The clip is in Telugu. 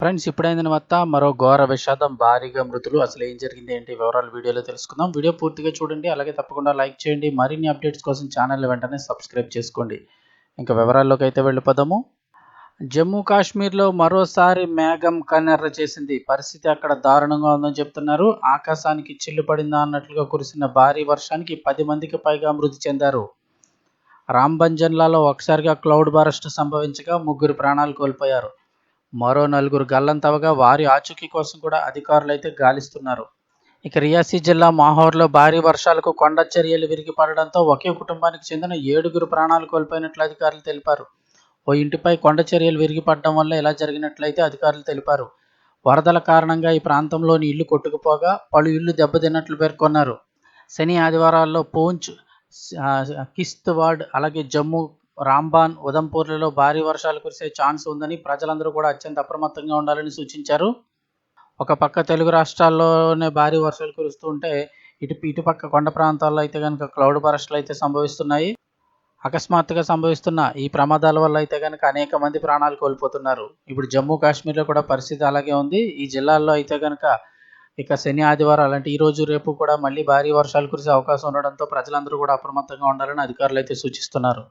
ఫ్రెండ్స్ ఇప్పుడైన వత్త మరో ఘోర విషాదం భారీగా మృతులు. అసలు ఏం జరిగింది ఏంటి వివరాలు వీడియోలో తెలుసుకుందాం. వీడియో పూర్తిగా చూడండి. అలాగే తప్పకుండా లైక్ చేయండి. మరిన్ని అప్డేట్స్ కోసం ఛానల్ వెంటనే సబ్స్క్రైబ్ చేసుకోండి. ఇంకా వివరాల్లోకి అయితే వెళ్ళిపోదాము. జమ్మూ కాశ్మీర్లో మరోసారి మేఘం కన్నెర్ర చేసింది. పరిస్థితి అక్కడ దారుణంగా ఉందని చెప్తున్నారు. ఆకాశానికి చిల్లు పడిందా అన్నట్లుగా కురిసిన భారీ వర్షానికి పది మందికి పైగా మృతి చెందారు. రాంబన్ జిల్లాలో ఒకసారిగా క్లౌడ్ బరస్ట్ సంభవించగా ముగ్గురు ప్రాణాలు కోల్పోయారు. మరో నలుగురు గల్లంతవగా వారి ఆచూకీ కోసం కూడా అధికారులు అయితే గాలిస్తున్నారు. ఇక రియాసీ జిల్లా మాహోర్లో భారీ వర్షాలకు కొండ చర్యలు విరిగి పడడంతో ఒకే కుటుంబానికి చెందిన ఏడుగురు ప్రాణాలు కోల్పోయినట్లు అధికారులు తెలిపారు. ఓ ఇంటిపై కొండ చర్యలు విరిగి పడడం వల్ల ఇలా జరిగినట్లయితే అధికారులు తెలిపారు. వరదల కారణంగా ఈ ప్రాంతంలోని ఇల్లు కొట్టుకుపోగా పలు ఇళ్ళు దెబ్బతిన్నట్లు పేర్కొన్నారు. శని ఆదివారాల్లో పూంచ్ కిస్తవాడ్ అలాగే జమ్మూ రాంబాన్ ఉదంపూర్లలో భారీ వర్షాలు కురిసే ఛాన్స్ ఉందని ప్రజలందరూ కూడా అత్యంత అప్రమత్తంగా ఉండాలని సూచించారు. ఒక పక్క తెలుగు రాష్ట్రాల్లోనే భారీ వర్షాలు కురుస్తూ ఉంటే ఇటు ఇటుపక్క కొండ ప్రాంతాల్లో అయితే కనుక క్లౌడ్ బరస్ట్లు అయితే సంభవిస్తున్నాయి. అకస్మాత్తుగా సంభవిస్తున్న ఈ ప్రమాదాల వల్ల అయితే కనుక అనేక మంది ప్రాణాలు కోల్పోతున్నారు. ఇప్పుడు జమ్మూ కాశ్మీర్లో కూడా పరిస్థితి అలాగే ఉంది. ఈ జిల్లాల్లో అయితే కనుక ఇక శని ఆదివారం అలాంటి ఈ రోజు రేపు కూడా మళ్ళీ భారీ వర్షాలు కురిసే అవకాశం ఉండడంతో ప్రజలందరూ కూడా అప్రమత్తంగా ఉండాలని అధికారులు అయితే సూచిస్తున్నారు.